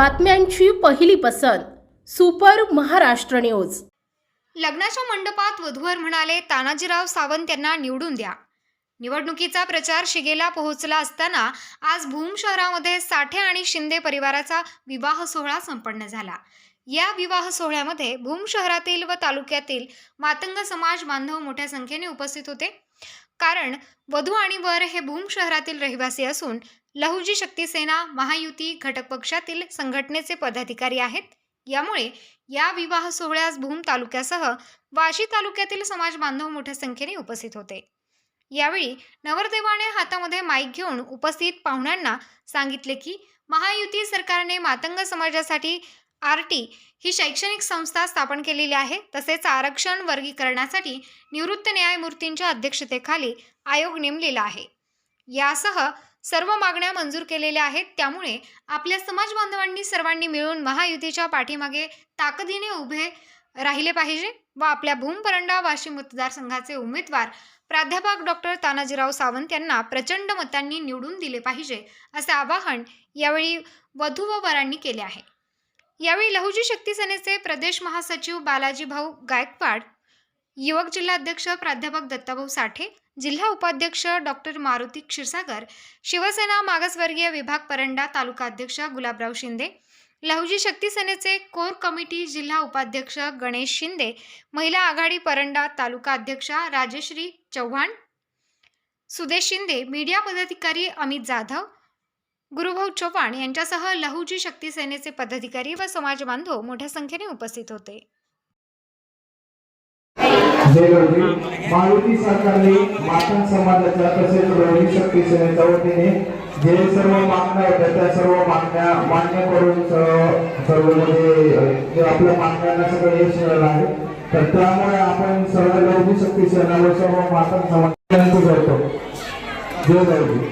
बातम्यांची पहिली पसंत सुपर महाराष्ट्र न्यूज. लग्नाच्या मंडपात वधूवर म्हणाले तानाजीराव सावंत यांना निवडून द्या. निवडणुकीचा प्रचार शिगेला पोहोचला असताना आज भूम शहरामध्ये साठे आणि शिंदे परिवाराचा विवाह सोहळा संपन्न झाला. या विवाह सोहळ्यामध्ये भूम शहरातील व तालुक्यातील मातंग समाज बांधव मोठ्या संख्येने उपस्थित होते. कारण वधू आणि वर हे भूम शहरातील रहिवासी असून लहुजी शक्ती सेना महायुती घटक पक्षातील संघटनेचे पदाधिकारी आहेत. यामुळे या विवाह सोहळ्यास भूम तालुक्यासह वाशी तालुक्यातील समाज बांधव मोठ्या संख्येने उपस्थित होते. यावेळी नवरदेवाने हातामध्ये माईक घेऊन उपस्थित पाहुण्यांना सांगितले की महायुती सरकारने मातंग समाजासाठी आर टी ही शैक्षणिक संस्था स्थापन केलेली आहे. तसेच आरक्षण वर्गीकरणासाठी निवृत्त न्यायमूर्तींच्या अध्यक्षतेखाली आयोग नेमलेला आहे. यासह सर्व मागण्या मंजूर केलेल्या आहेत. त्यामुळे आपल्या समाज बांधवांनी सर्वांनी मिळून महायुतीच्या पाठीमागे ताकदीने उभे राहिले पाहिजे व आपल्या भूमपरंडा वाशी मतदारसंघाचे उमेदवार प्राध्यापक डॉक्टर तानाजीराव सावंत यांना प्रचंड मतांनी निवडून दिले पाहिजे असे आवाहन यावेळी वधू व वरांनी केले आहे. यावेळी लहुजी शक्ती सेनेचे प्रदेश महासचिव बालाजी भाऊ गायकवाड युवक जिल्हाध्यक्ष प्राध्यापक दत्ताभाऊ साठे जिल्हा उपाध्यक्ष डॉक्टर मारुती क्षीरसागर शिवसेना मागासवर्गीय विभाग परंडा तालुका अध्यक्ष गुलाबराव शिंदे लहुजी शक्ती सेनेचे कोर कमिटी जिल्हा उपाध्यक्ष गणेश शिंदे महिला आघाडी परंडा तालुका अध्यक्षा राजश्री चव्हाण सुदेश शिंदे मीडिया पदाधिकारी अमित जाधव गुरुभाऊ चव्हाण यांच्यासह लहुजी शक्ती सेनेचे पदाधिकारी व समाज बांधव मोठ्या संख्येने उपस्थित होते. जयवर्धी महायुती सरकारने मातंग समाजाच्या तसेच रोहिणी शक्ती सेनेच्या वतीने जे सर्व मागण्या होत्या त्या सर्व मागण्या मान्य करून स- सर्व म्हणजे आपल्या मागण्यांना सगळं यश मिळालं आहे. तर त्यामुळे आपण सर्व रोहिणी शक्ती सेना व सर्व मातंग समाज विनंती करतो. जय जयवर्धी